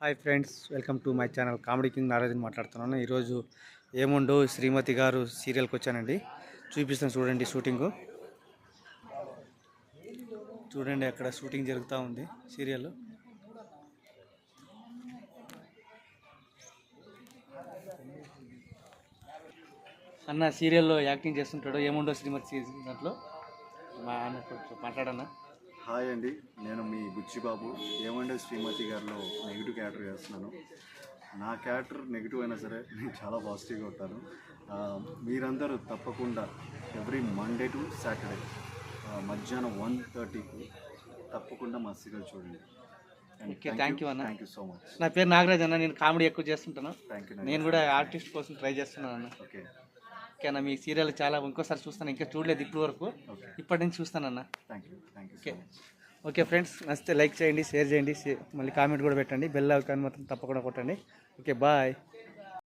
Hi friends welcome to my channel comedy king Narajan మాట్లాడుతున్నాను. ఈరోజు ఏముండో శ్రీమతి గారు సీరియల్కి వచ్చానండి. చూపిస్తాను చూడండి షూటింగ్. చూడండి అక్కడ షూటింగ్ జరుగుతూ ఉంది సీరియల్. అన్న సీరియల్లో యాక్టింగ్ చేస్తుంటాడు. ఏముండో శ్రీమతి దాంట్లో? మా అన్న కొంచెం మాట్లాడన్నా హాయ్ అండి నేను మీ బుచ్చిబాబు. ఏముండో శ్రీమతి గారిలో క్యారెక్టర్ చేస్తున్నాను. నా క్యారెక్టర్ నెగిటివ్ అయినా సరే నేను చాలా పాజిటివ్గా ఉంటాను. మీరందరూ తప్పకుండా ఎవ్రీ మండే టు సాటర్డే మధ్యాహ్నం వన్ థర్టీకి తప్పకుండా మా సీరియల్ చూడండి. Thank you అన్న. థ్యాంక్ యూ సో మచ్ నా పేరు నాగరాజ్ అన్న నేను కామెడీ ఎక్కువ చేస్తుంటాను. థ్యాంక్ యూ నేను కూడా ఆర్టిస్ట్ కోసం ట్రై చేస్తున్నాను అన్న. ఓకే ఓకేనా మీ సీరియల్ చాలా ఇంకోసారి చూస్తాను ఇంకా చూడలేదు ఇప్పటి వరకు. ఓకే ఇప్పటి నుంచి చూస్తానన్న thank you thank you okay okay friends నచ్చితే లైక్ చేయండి షేర్ చేయండి మళ్ళీ కామెంట్ కూడా పెట్టండి. బెల్ ఐకాన్ మాత్రం తప్పకుండా కొట్టండి. Okay bye.